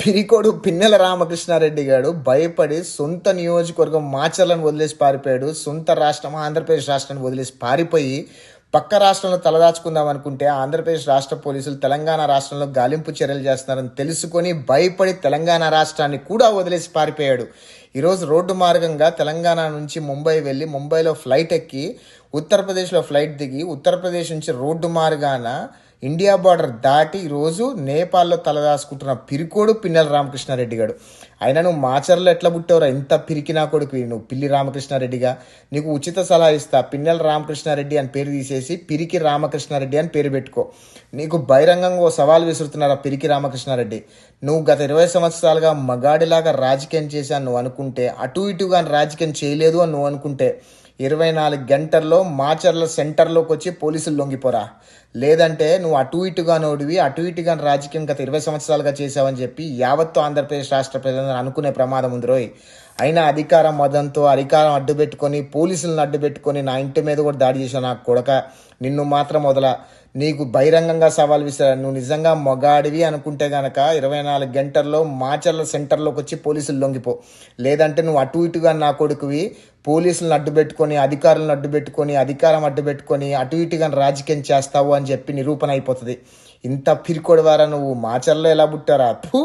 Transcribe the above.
పిరికోడు పిన్నెల రామకృష్ణారెడ్డి గారు భయపడి సొంత నియోజకవర్గం మాచర్లను వదిలేసి పారిపోయాడు. సొంత రాష్ట్రం ఆంధ్రప్రదేశ్ రాష్ట్రాన్ని వదిలేసి పారిపోయి పక్క రాష్ట్రంలో తలదాచుకుందాం అనుకుంటే ఆంధ్రప్రదేశ్ రాష్ట్ర పోలీసులు తెలంగాణ రాష్ట్రంలో గాలింపు చర్యలు చేస్తున్నారని తెలుసుకొని భయపడి తెలంగాణ రాష్ట్రాన్ని కూడా వదిలేసి పారిపోయాడు. ఈరోజు రోడ్డు మార్గంగా తెలంగాణ నుంచి ముంబై వెళ్ళి ముంబైలో ఫ్లైట్ ఎక్కి ఉత్తరప్రదేశ్లో ఫ్లైట్ దిగి ఉత్తరప్రదేశ్ నుంచి రోడ్డు మార్గాన ఇండియా బార్డర్ దాటి ఈరోజు నేపాల్లో తలదాసుకుంటున్న పిరికోడు పిన్నెల రామకృష్ణారెడ్డి గారు అయినా నువ్వు మాచర్లో ఎట్లా పుట్టావురా? ఇంత పిరికినా కొడుకు నువ్వు పిల్లి రామకృష్ణారెడ్డిగా. నీకు ఉచిత సలహా ఇస్తా పిన్నెల రామకృష్ణారెడ్డి అని పేరు తీసేసి పిరికి రామకృష్ణారెడ్డి అని పేరు పెట్టుకో. నీకు బహిరంగంగా ఓ సవాల్ విసురుతున్నారా పిరికి రామకృష్ణారెడ్డి? నువ్వు గత ఇరవై సంవత్సరాలుగా మగాడిలాగా రాజకీయం చేశాను నువ్వు అనుకుంటే అటు ఇటుగా రాజకీయం చేయలేదు అని నువ్వు అనుకుంటే ఇరవై నాలుగు గంటల్లో మాచర్ల సెంటర్లోకి వచ్చి పోలీసులు లొంగిపోరా. లేదంటే నువ్వు అటు ఇటుగా నోడివి అటు ఇటుగా రాజకీయం గత ఇరవై సంవత్సరాలుగా చేసావని చెప్పి యావత్తు ఆంధ్రప్రదేశ్ రాష్ట్ర ప్రజలను అనుకునే ప్రమాదం ఉంది రోయ్. అయినా అధికారం మదంతో అధికారం అడ్డు పెట్టుకొని పోలీసులను అడ్డుపెట్టుకొని నా ఇంటి మీద కూడా దాడి చేసిన నా కొడక నిన్ను మాత్రం వదల. నీకు బహిరంగంగా సవాల్ విసిరా. నువ్వు నిజంగా మొగాడివి అనుకుంటే గనక ఇరవై నాలుగు గంటల్లో మాచర్ల సెంటర్లోకి వచ్చి పోలీసులు లొంగిపో. లేదంటే నువ్వు అటు ఇటుగా నా కొడుకువి పోలీసులను అడ్డు పెట్టుకొని అధికారులను అడ్డు పెట్టుకొని అధికారం అడ్డు పెట్టుకొని అటు ఇటుగా రాజకీయం చేస్తావు అని చెప్పి నిరూపణ అయిపోతుంది. ఇంత పిరికోడివారా నువ్వు. మాచర్లో ఎలా పుట్టారా? అప్పు